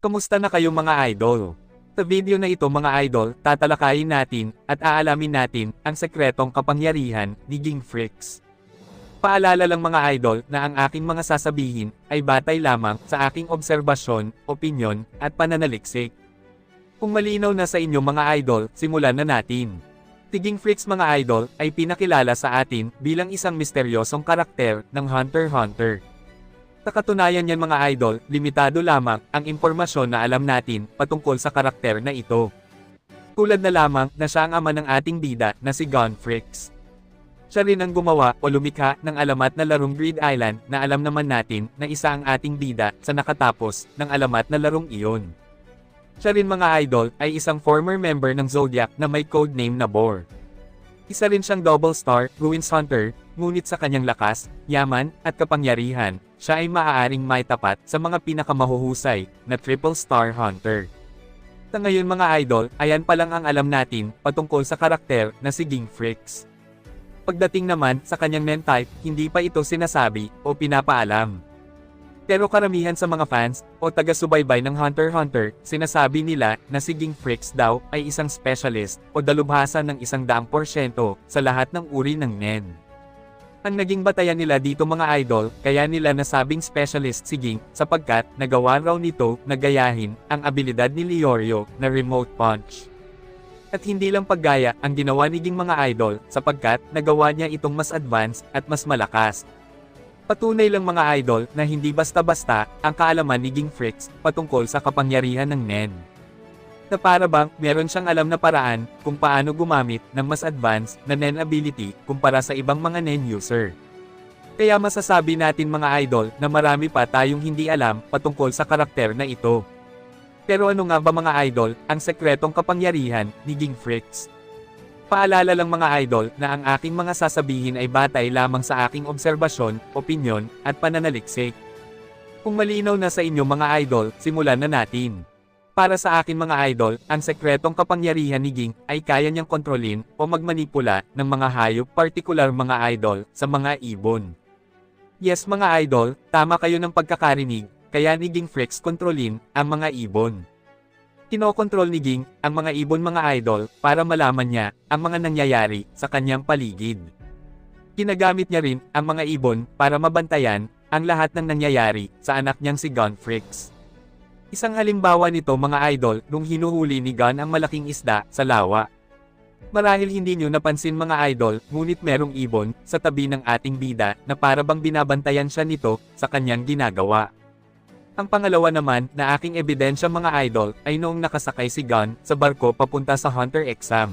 Kamusta na kayo mga idol? Sa video na ito mga idol, tatalakayin natin at aalamin natin ang sekretong kapangyarihan ni Ging Freaks. Paalala lang mga idol na ang aking mga sasabihin ay batay lamang sa aking obserbasyon, opinyon, at pananaliksik. Kung malinaw na sa inyo mga idol, simulan na natin. Tiging Freaks mga idol ay pinakilala sa atin bilang isang misteryosong karakter ng Hunter x Hunter. Sa katunayan yan mga idol, limitado lamang ang impormasyon na alam natin patungkol sa karakter na ito. Tulad na lamang na siya ang ama ng ating bida na si Freaks. Siya rin ang gumawa o lumikha ng alamat na larong Grid Island na alam naman natin na isa ang ating bida sa nakatapos ng alamat na larong iyon. Siya rin mga idol ay isang former member ng Zodiac na may codename na Boar. Isa rin siyang double star, Ruins Hunter, ngunit sa kanyang lakas, yaman, at kapangyarihan, siya ay maaaring may tapat sa mga pinakamahuhusay na triple star hunter. Sa ngayon mga idol, ayan pa lang ang alam natin patungkol sa karakter na si Ging Freaks. Pagdating naman sa kanyang name type, hindi pa ito sinasabi o pinapaalam. Pero karamihan sa mga fans o taga-subaybay ng Hunter x Hunter, sinasabi nila na si Ging Freaks daw ay isang specialist o dalubhasa ng isang daang porsyento sa lahat ng uri ng Nen. Ang naging batayan nila dito mga idol, kaya nila nasabing specialist si Ging sapagkat nagawa raw nito na gayahin ang abilidad ni Leorio na remote punch. At hindi lang paggaya ang ginawa ni Ging mga idol sapagkat nagawa niya itong mas advanced at mas malakas. Patunay lang mga idol na hindi basta-basta ang kaalaman ni Ging Freaks patungkol sa kapangyarihan ng Nen. Na para bang meron siyang alam na paraan kung paano gumamit ng mas advanced na Nen ability kumpara sa ibang mga Nen user. Kaya masasabi natin mga idol na marami pa tayong hindi alam patungkol sa karakter na ito. Pero ano nga ba mga idol ang sekretong kapangyarihan ni Ging Freaks? Paalala lang mga idol na ang aking mga sasabihin ay batay lamang sa aking obserbasyon, opinyon, at pananaliksik. Kung malinaw na sa inyo mga idol, simulan na natin. Para sa akin mga idol, ang sekretong kapangyarihan ni Ging ay kaya niyang kontrolin o magmanipula ng mga hayop partikular mga idol sa mga ibon. Yes mga idol, tama kayo ng pagkakarinig, kaya ni Ging Frex kontrolin ang mga ibon. Kinokontrol ni Ging ang mga ibon mga idol para malaman niya ang mga nangyayari sa kanyang paligid. Ginagamit niya rin ang mga ibon para mabantayan ang lahat ng nangyayari sa anak niyang si Freaks. Isang halimbawa nito mga idol nung hinuhuli ni Gon ang malaking isda sa lawa. Marahil hindi nyo napansin mga idol, ngunit merong ibon sa tabi ng ating bida na para bang binabantayan siya nito sa kanyang ginagawa. Ang pangalawa naman na aking ebidensya mga idol ay noong nakasakay si Gon sa barko papunta sa Hunter exam.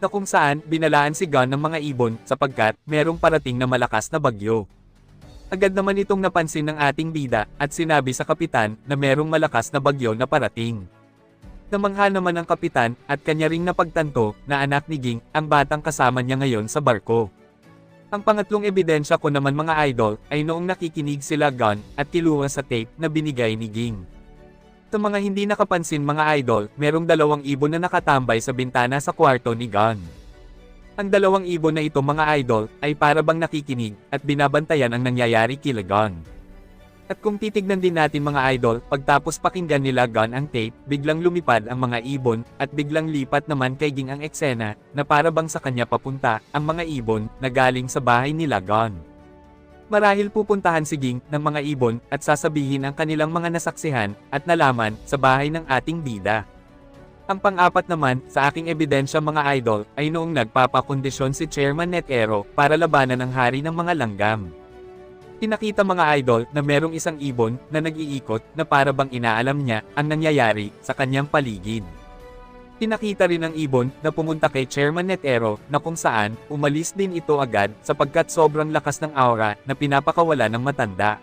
Na kung saan binalaan si Gon ng mga ibon sapagkat merong parating na malakas na bagyo. Agad naman itong napansin ng ating bida at sinabi sa kapitan na merong malakas na bagyo na parating. Namangha naman ang kapitan at kanya ring napagtanto na anak ni Ging ang batang kasama niya ngayon sa barko. Ang pangatlong ebidensya ko naman mga idol ay noong nakikinig sila Gun at kiluha sa tape na binigay ni Ging. Sa mga hindi nakapansin mga idol, merong dalawang ibon na nakatambay sa bintana sa kwarto ni Gun. Ang dalawang ibon na ito mga idol ay para bang nakikinig at binabantayan ang nangyayari kila Gun. At kung titignan din natin mga idol, pagtapos pakinggan nila Gun ang tape, biglang lumipad ang mga ibon, at biglang lipat naman kay Ging ang eksena, na para bang sa kanya papunta, ang mga ibon, na galing sa bahay nila Gun. Marahil pupuntahan si Ging ng mga ibon, at sasabihin ang kanilang mga nasaksihan, at nalaman, sa bahay ng ating bida. Ang pang-apat naman, sa aking ebidensya mga idol, ay noong nagpapakondisyon si Chairman Netero, para labanan ang hari ng mga langgam. Pinakita mga idol na merong isang ibon na nag-iikot na para bang inaalam niya ang nangyayari sa kanyang paligid. Pinakita rin ng ibon na pumunta kay Chairman Netero na kung saan umalis din ito agad sapagkat sobrang lakas ng aura na pinapakawala ng matanda.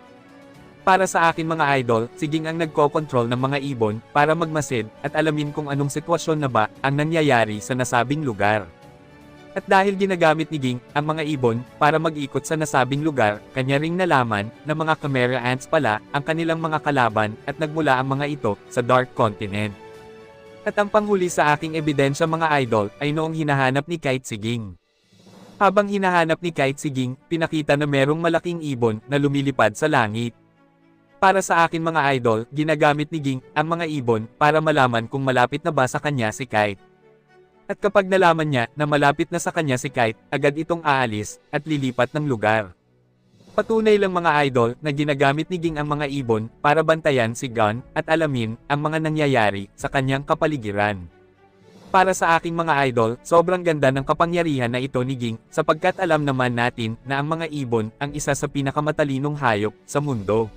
Para sa akin mga idol, siging ang nagko-control ng mga ibon para magmasid at alamin kung anong sitwasyon na ba ang nangyayari sa nasabing lugar. At dahil ginagamit ni Ging ang mga ibon para mag-ikot sa nasabing lugar, kanya ring nalaman na mga camera ants pala ang kanilang mga kalaban at nagmula ang mga ito sa Dark Continent. At ang panghuli sa aking ebidensya mga idol ay noong hinahanap ni Kite si Ging. Habang hinahanap ni Kite si Ging, pinakita na merong malaking ibon na lumilipad sa langit. Para sa akin mga idol, ginagamit ni Ging ang mga ibon para malaman kung malapit na ba sa kanya si Kite. At kapag nalaman niya na malapit na sa kanya si Kite, agad itong aalis at lilipat ng lugar. Patunay lang mga idol na ginagamit ni Ging ang mga ibon para bantayan si Gun at alamin ang mga nangyayari sa kanyang kapaligiran. Para sa aking mga idol, sobrang ganda ng kapangyarihan na ito ni Ging sapagkat alam naman natin na ang mga ibon ang isa sa pinakamatalinong hayop sa mundo.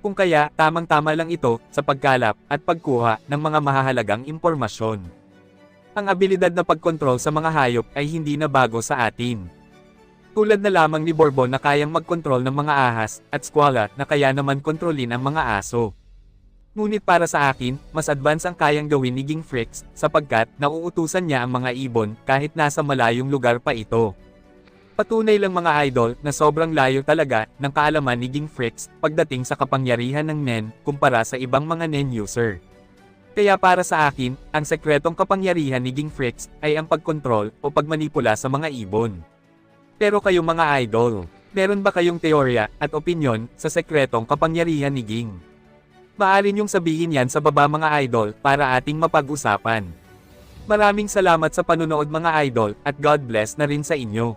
Kung kaya, tamang-tama lang ito sa pagkalap at pagkuha ng mga mahahalagang impormasyon. Ang abilidad na pagkontrol sa mga hayop ay hindi na bago sa atin. Tulad na lamang ni Bourbon na kayang magkontrol ng mga ahas, at Squala na kaya naman kontrolin ang mga aso. Ngunit para sa akin, mas advance ang kayang gawin ni Ging Fricks, sapagkat nauutusan niya ang mga ibon kahit nasa malayong lugar pa ito. Patunay lang mga idol na sobrang layo talaga ng kaalaman ni Ging Fricks pagdating sa kapangyarihan ng Nen kumpara sa ibang mga Nen user. Kaya para sa akin, ang sekretong kapangyarihan ni Ging Fricks ay ang pagkontrol o pagmanipula sa mga ibon. Pero kayong mga idol, meron ba kayong teorya at opinyon sa sekretong kapangyarihan ni Ging? Maaari niyong sabihin yan sa baba mga idol para ating mapag-usapan. Maraming salamat sa panunood mga idol at God bless na rin sa inyo.